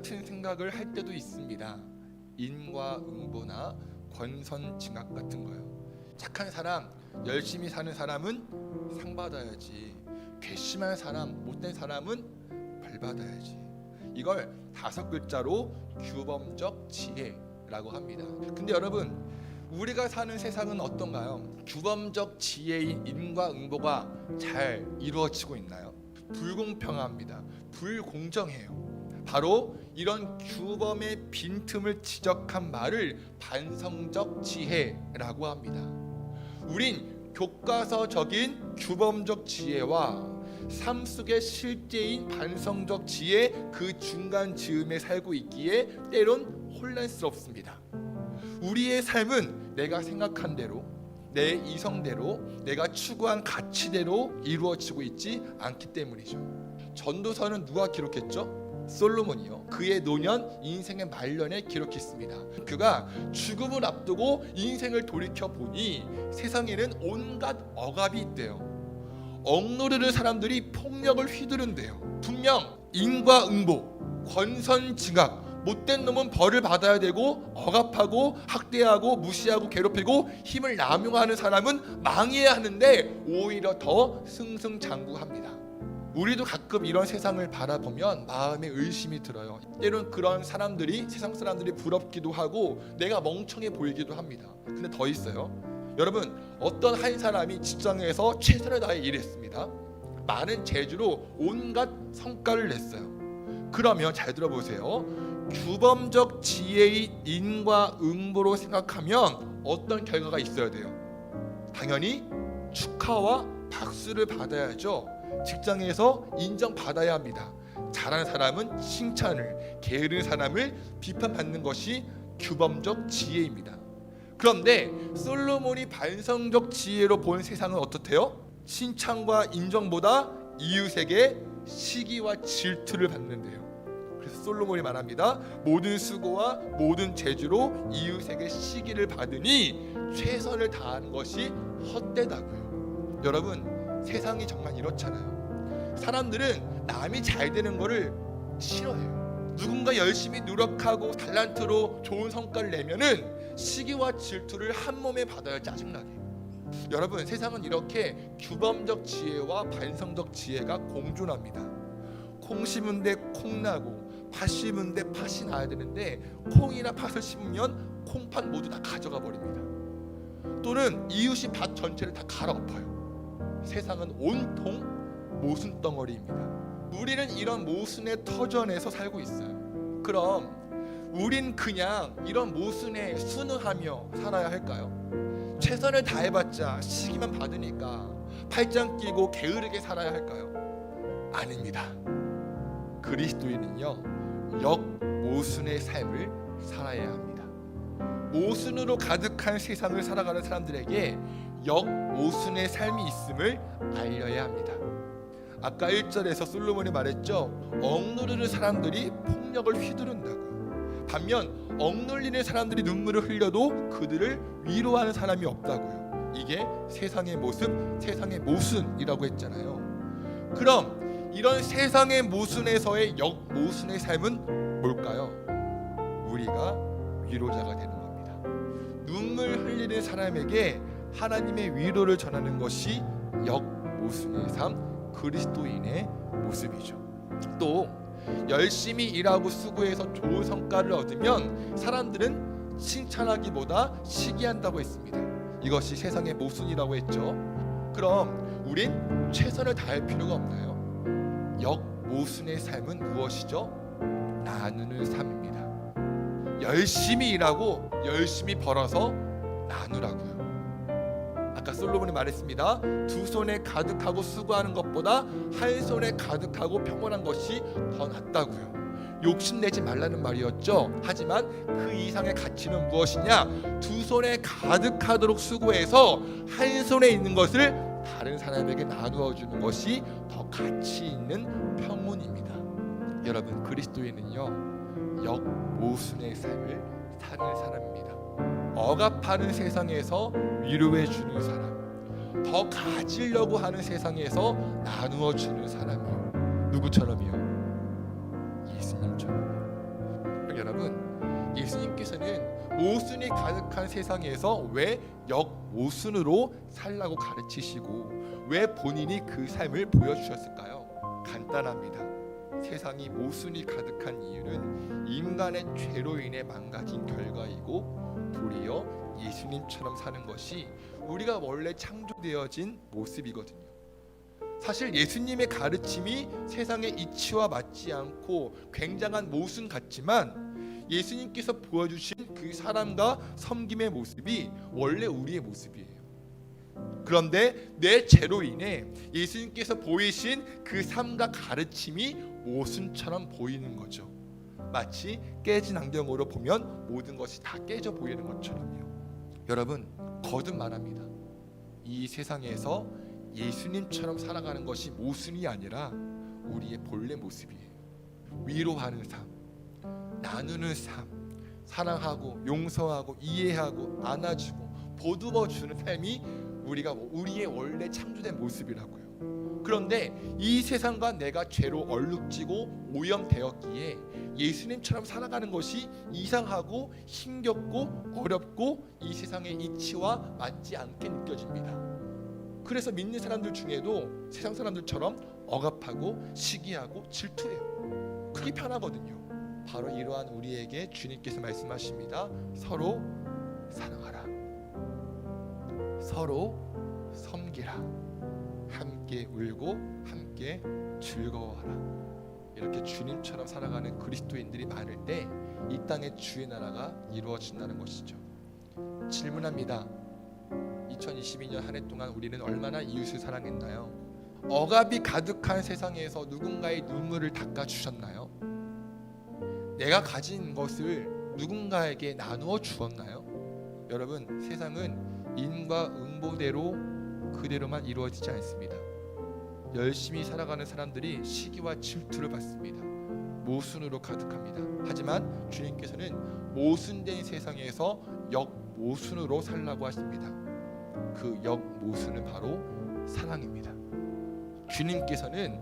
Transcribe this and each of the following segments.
같은 생각을 할 때도 있습니다. 인과 응보나 권선 징악 같은 거요. 착한 사람, 열심히 사는 사람은 상 받아야지. 괘씸한 사람, 못된 사람은 벌 받아야지. 이걸 다섯 글자로 규범적 지혜라고 합니다. 근데 여러분, 우리가 사는 세상은 어떤가요? 규범적 지혜인 인과 응보가 잘 이루어지고 있나요? 불공평합니다. 불공정해요. 바로 이런 규범의 빈틈을 지적한 말을 반성적 지혜라고 합니다. 우린 교과서적인 규범적 지혜와 삶 속의 실제인 반성적 지혜 그 중간 즈음에 살고 있기에 때론 혼란스럽습니다. 우리의 삶은 내가 생각한 대로 내 이성대로 내가 추구한 가치대로 이루어지고 있지 않기 때문이죠. 전도서는 누가 기록했죠? 솔로몬이요. 그의 노년 인생의 말년에 기록했습니다. 그가 죽음을 앞두고 인생을 돌이켜 보니 세상에는 온갖 억압이 있대요. 억누르는 사람들이 폭력을 휘두른대요. 분명 인과응보, 권선징악, 못된 놈은 벌을 받아야 되고 억압하고 학대하고 무시하고 괴롭히고 힘을 남용하는 사람은 망해야 하는데 오히려 더 승승장구합니다. 우리도 가끔 이런 세상을 바라보면 마음에 의심이 들어요. 때론 그런 사람들이 세상 사람들이 부럽기도 하고 내가 멍청해 보이기도 합니다. 근데 더 있어요. 여러분 어떤 한 사람이 직장에서 최선을 다해 일했습니다. 많은 재주로 온갖 성과를 냈어요. 그러면 잘 들어보세요. 규범적 지혜의 인과응보로 생각하면 어떤 결과가 있어야 돼요? 당연히 축하와 박수를 받아야죠. 직장에서 인정받아야 합니다. 잘하는 사람은 칭찬을, 게으른 사람을 비판받는 것이 규범적 지혜입니다. 그런데 솔로몬이 반성적 지혜로 본 세상은 어떻대요? 칭찬과 인정보다 이웃에게 시기와 질투를 받는데요. 그래서 솔로몬이 말합니다. 모든 수고와 모든 재주로 이웃에게 시기를 받으니 최선을 다하는 것이 헛되다고요. 여러분 세상이 정말 이렇잖아요. 사람들은 남이 잘 되는 거를 싫어해요. 누군가 열심히 노력하고 달란트로 좋은 성과를 내면은 시기와 질투를 한 몸에 받아야 짜증나게. 여러분 세상은 이렇게 규범적 지혜와 반성적 지혜가 공존합니다. 콩 심은 데 콩 나고 팥 심은 데 팥이 나야 되는데 콩이나 팥을 심으면 콩팥 모두 다 가져가 버립니다. 또는 이웃이 밭 전체를 다 갈아엎어요. 세상은 온통 모순 덩어리입니다. 우리는 이런 모순의 터전에서 살고 있어요. 그럼 우린 그냥 이런 모순에 순응하며 살아야 할까요? 최선을 다해봤자 시기만 받으니까 팔짱 끼고 게으르게 살아야 할까요? 아닙니다. 그리스도인은요 역 모순의 삶을 살아야 합니다. 모순으로 가득한 세상을 살아가는 사람들에게 역 모순의 삶이 있음을 알려야 합니다. 아까 1절에서 솔로몬이 말했죠. 억누르는 사람들이 폭력을 휘두른다고. 반면 억눌리는 사람들이 눈물을 흘려도 그들을 위로하는 사람이 없다고요. 이게 세상의 모습, 세상의 모순이라고 했잖아요. 그럼 이런 세상의 모순에서의 역 모순의 삶은 뭘까요? 우리가 위로자가 되는 겁니다. 눈물 흘리는 사람에게 하나님의 위로를 전하는 것이 역 모순의 삶, 그리스도인의 모습이죠. 또 열심히 일하고 수고해서 좋은 성과를 얻으면 사람들은 칭찬하기보다 시기한다고 했습니다. 이것이 세상의 모순이라고 했죠. 그럼 우린 최선을 다할 필요가 없나요? 역 모순의 삶은 무엇이죠? 나누는 삶입니다. 열심히 일하고 열심히 벌어서 나누라고요. 아까 솔로몬이 말했습니다. 두 손에 가득하고 수고하는 것보다 한 손에 가득하고 평온한 것이 더 낫다고요. 욕심내지 말라는 말이었죠. 하지만 그 이상의 가치는 무엇이냐? 두 손에 가득하도록 수고해서 한 손에 있는 것을 다른 사람에게 나누어 주는 것이 더 가치 있는 평온입니다. 여러분 그리스도인은요 역 모순의 삶을 사는 사람입니다. 억압하는 세상에서 위로해 주는 사람, 더 가지려고 하는 세상에서 나누어 주는 사람이요. 누구처럼이요? 예수님처럼. 여러분, 예수님께서는 모순이 가득한 세상에서 왜 역모순으로 살라고 가르치시고 왜 본인이 그 삶을 보여주셨을까요? 간단합니다. 세상이 모순이 가득한 이유는 인간의 죄로 인해 망가진 결과이고 예수님처럼 사는 것이 우리가 원래 창조되어진 모습이거든요. 사실 예수님의 가르침이 세상의 이치와 맞지 않고 굉장한 모순 같지만 예수님께서 보여주신 그 사람과 섬김의 모습이 원래 우리의 모습이에요. 그런데 내 죄로 인해 예수님께서 보이신 그 삶과 가르침이 모순처럼 보이는 거죠. 마치 깨진 안경으로 보면 모든 것이 다 깨져 보이는 것처럼요. 여러분 거듭 말합니다. 이 세상에서 예수님처럼 살아가는 것이 모순이 아니라 우리의 본래 모습이에요. 위로하는 삶, 나누는 삶, 사랑하고 용서하고 이해하고 안아주고 보듬어 주는 삶이 우리가 뭐 우리의 원래 창조된 모습이라고요. 그런데 이 세상과 내가 죄로 얼룩지고 오염되었기에 예수님처럼 살아가는 것이 이상하고 힘겹고 어렵고 이 세상의 이치와 맞지 않게 느껴집니다. 그래서 믿는 사람들 중에도 세상 사람들처럼 억압하고 시기하고 질투해요. 그게 편하거든요. 바로 이러한 우리에게 주님께서 말씀하십니다. 서로 사랑하라. 서로 섬기라. 함께 울고 함께 즐거워하라. 이렇게 주님처럼 살아가는 그리스도인들이 많을 때 이 땅의 주의 나라가 이루어진다는 것이죠. 질문합니다. 2022년 한 해 동안 우리는 얼마나 이웃을 사랑했나요? 억압이 가득한 세상에서 누군가의 눈물을 닦아 주셨나요? 내가 가진 것을 누군가에게 나누어 주었나요? 여러분, 세상은 인과 응보대로 그대로만 이루어지지 않습니다. 열심히 살아가는 사람들이 시기와 질투를 받습니다. 모순으로 가득합니다. 하지만 주님께서는 모순된 세상에서 역모순으로 살라고 하십니다. 그 역모순은 바로 사랑입니다. 주님께서는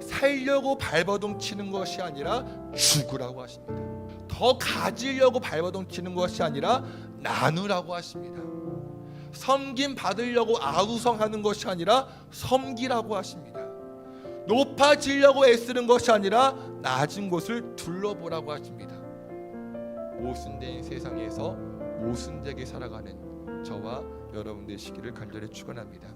살려고 발버둥 치는 것이 아니라 죽으라고 하십니다. 더 가지려고 발버둥 치는 것이 아니라 나누라고 하십니다. 섬김 받으려고 아우성하는 것이 아니라 섬기라고 하십니다. 높아지려고 애쓰는 것이 아니라 낮은 곳을 둘러보라고 하십니다. 모순된 세상에서 모순되게 살아가는 저와 여러분 되시기를 간절히 축원합니다.